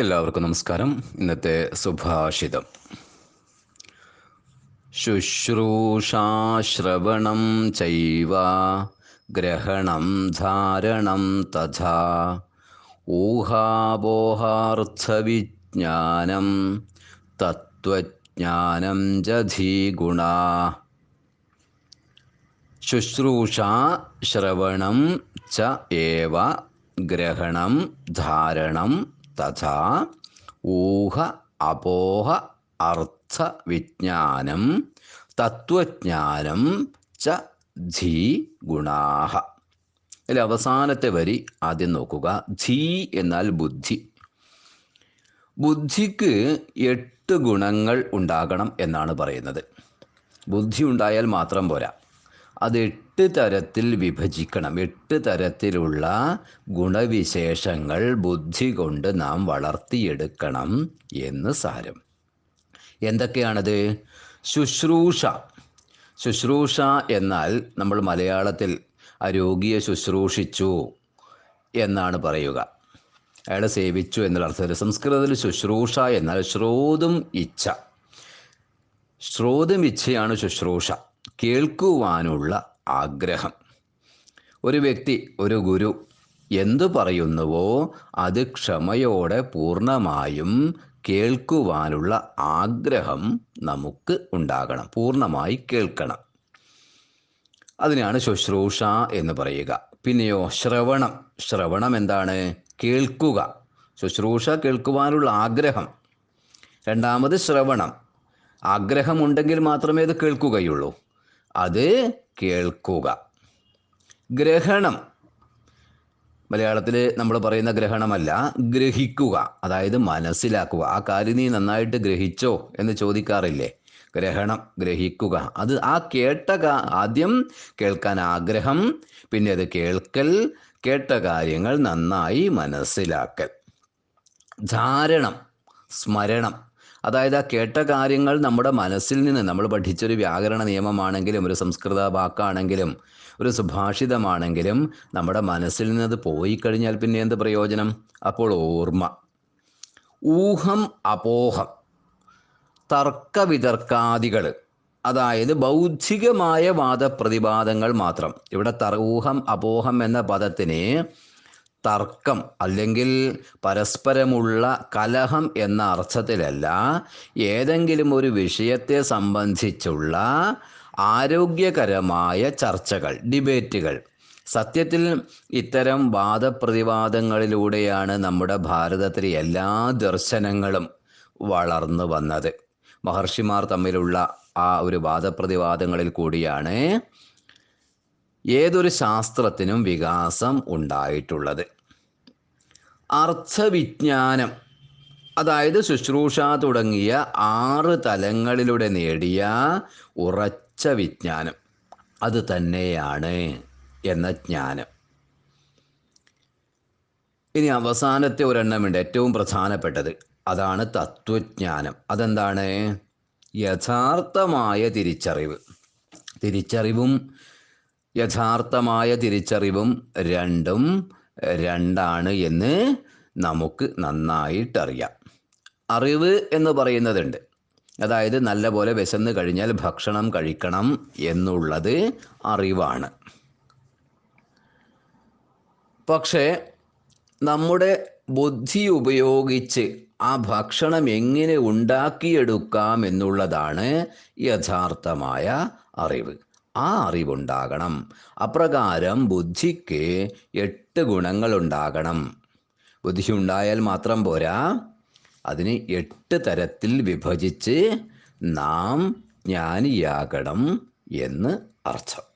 എല്ലാവർക്കും നമസ്കാരം. ഇന്നത്തെ സുഭാഷിതം. ശുശ്രൂഷാശ്രവണം ചൈവ ഗ്രഹണം ധാരണം തഥാ ഊഹാപോഹാർത്ഥവിജ്ഞാനം തത്വജ്ഞാനം ജധീഗുണ. ശുശ്രൂഷ ശ്രവണം ച ഗ്രഹണം ധാരണം തഥാ ഊഹ അപോഹ അർത്ഥ വിജ്ഞാനം തത്വജ്ഞാനം ച ധീ ഗുണാഹ. അതിൽ അവസാനത്തെ വരി ആദ്യം നോക്കുക. ധീ എന്നാൽ ബുദ്ധി. ബുദ്ധിക്ക് എട്ട് ഗുണങ്ങൾ ഉണ്ടാകണം എന്നാണ് പറയുന്നത്. ബുദ്ധി ഉണ്ടായാൽ മാത്രം പോരാ. അത് എട്ട് തരത്തിൽ വിഭജിക്കണം. എട്ട് തരത്തിലുള്ള ഗുണവിശേഷങ്ങൾ ബുദ്ധി കൊണ്ട് നാം വളർത്തിയെടുക്കണം എന്ന് സാരം. എന്തൊക്കെയാണത്? ശുശ്രൂഷ. ശുശ്രൂഷ എന്നാൽ നമ്മൾ മലയാളത്തിൽ ആ രോഗിയെ ശുശ്രൂഷിച്ചു എന്നാണ് പറയുക. അയാളെ സേവിച്ചു എന്നുള്ള അർത്ഥത്തിൽ സംസ്കൃതത്തിൽ ശുശ്രൂഷ എന്നാൽ ശ്രോതും ഇച്ഛ. ശ്രോതും ഇച്ഛയാണ് ശുശ്രൂഷ. കേൾക്കുവാനുള്ള ആഗ്രഹം. ഒരു വ്യക്തി ഒരു ഗുരു എന്തു പറയുന്നുവോ അത് ക്ഷമയോടെ പൂർണമായും കേൾക്കുവാനുള്ള ആഗ്രഹം നമുക്ക് ഉണ്ടാകണം. പൂർണമായി കേൾക്കണം. അതിനാണ് ശുശ്രൂഷ എന്ന് പറയുക. പിന്നെയോ ശ്രവണം. ശ്രവണം എന്താണ്? കേൾക്കുക. ശുശ്രൂഷ കേൾക്കുവാനുള്ള ആഗ്രഹം. രണ്ടാമത് ശ്രവണം. ആഗ്രഹമുണ്ടെങ്കിൽ മാത്രമേ അത് കേൾക്കുകയുള്ളൂ. അത് കേൾക്കുക. ഗ്രഹണം. മലയാളത്തിൽ നമ്മൾ പറയുന്ന ഗ്രഹണമല്ല ഗ്രഹിക്കുക. അതായത് മനസ്സിലാക്കുക. ആ കാര്യം നീ നന്നായിട്ട് ഗ്രഹിച്ചോ എന്ന് ചോദിക്കാറില്ലേ? ഗ്രഹണം ഗ്രഹിക്കുക. അത് ആ കേട്ട ആദ്യം കേൾക്കാൻ ആഗ്രഹം പിന്നെ അത് കേൾക്കൽ കേട്ട കാര്യങ്ങൾ നന്നായി മനസ്സിലാക്കൽ. ധാരണം സ്മരണം. അതായത് ആ കേട്ട കാര്യങ്ങൾ നമ്മുടെ മനസ്സിൽ നിന്ന് നമ്മൾ പഠിച്ചൊരു വ്യാകരണ നിയമമാണെങ്കിലും ഒരു സംസ്കൃത വാക്കാണെങ്കിലും ഒരു സുഭാഷിതമാണെങ്കിലും നമ്മുടെ മനസ്സിൽ നിന്ന് അത് പോയി കഴിഞ്ഞാൽ പിന്നെ എന്ത് പ്രയോജനം? അപ്പോൾ ഓർമ്മ. ഊഹം അപോഹം. തർക്കവിതർക്കാദികൾ. അതായത് ബൗദ്ധികമായ വാദപ്രതിവാദങ്ങൾ മാത്രം. ഇവിടെ ഊഹം അപോഹം എന്ന പദത്തിന് തർക്കം അല്ലെങ്കിൽ പരസ്പരമുള്ള കലഹം എന്ന അർത്ഥത്തിലല്ല. ഏതെങ്കിലും ഒരു വിഷയത്തെ സംബന്ധിച്ചുള്ള ആരോഗ്യകരമായ ചർച്ചകൾ ഡിബേറ്റുകൾ. സത്യത്തിൽ ഇത്തരം വാദപ്രതിവാദങ്ങളിലൂടെയാണ് നമ്മുടെ ഭാരതത്തിലെ എല്ലാ ദർശനങ്ങളും വളർന്നു വന്നത്. മഹർഷിമാർ തമ്മിലുള്ള ആ ഒരു വാദപ്രതിവാദങ്ങളിൽ കൂടിയാണ് ഏതൊരു ശാസ്ത്രത്തിനും വികാസം ഉണ്ടായിട്ടുള്ളത്. അർത്ഥവിജ്ഞാനം അതായത് ശുശ്രൂഷ തുടങ്ങിയ ആറ് തലങ്ങളിലൂടെ നേടിയ ഉറച്ച വിജ്ഞാനം അത് തന്നെയാണ് എന്ന ജ്ഞാനം. ഇനി അവസാനത്തെ ഒരെണ്ണമുണ്ട് ഏറ്റവും പ്രധാനപ്പെട്ടത് അതാണ് തത്വജ്ഞാനം. അതെന്താണ്? യഥാർത്ഥമായ തിരിച്ചറിവ്. തിരിച്ചറിവും യഥാർത്ഥമായ തിരിച്ചറിവും രണ്ടും രണ്ടാണ് എന്ന് നമുക്ക് നന്നായിട്ടറിയാം. അറിവ് എന്ന് പറയുന്നതുണ്ട്. അതായത് നല്ലപോലെ വിശന്ന് കഴിഞ്ഞാൽ ഭക്ഷണം കഴിക്കണം എന്നുള്ളത് അറിവാണ്. പക്ഷേ നമ്മുടെ ബുദ്ധി ഉപയോഗിച്ച് ആ ഭക്ഷണം എങ്ങനെ ഉണ്ടാക്കിയെടുക്കാം എന്നുള്ളതാണ് യഥാർത്ഥമായ അറിവ്. ആ അറിവുണ്ടാകണം. അപ്രകാരം ബുദ്ധിക്ക് എട്ട് ഗുണങ്ങളുണ്ടാകണം. ബുദ്ധി ഉണ്ടായാൽ മാത്രം പോരാ. അതിന് എട്ട് തരത്തിൽ വിഭജിച്ച് നാം ജ്ഞാനിയാകണം എന്ന് അർത്ഥം.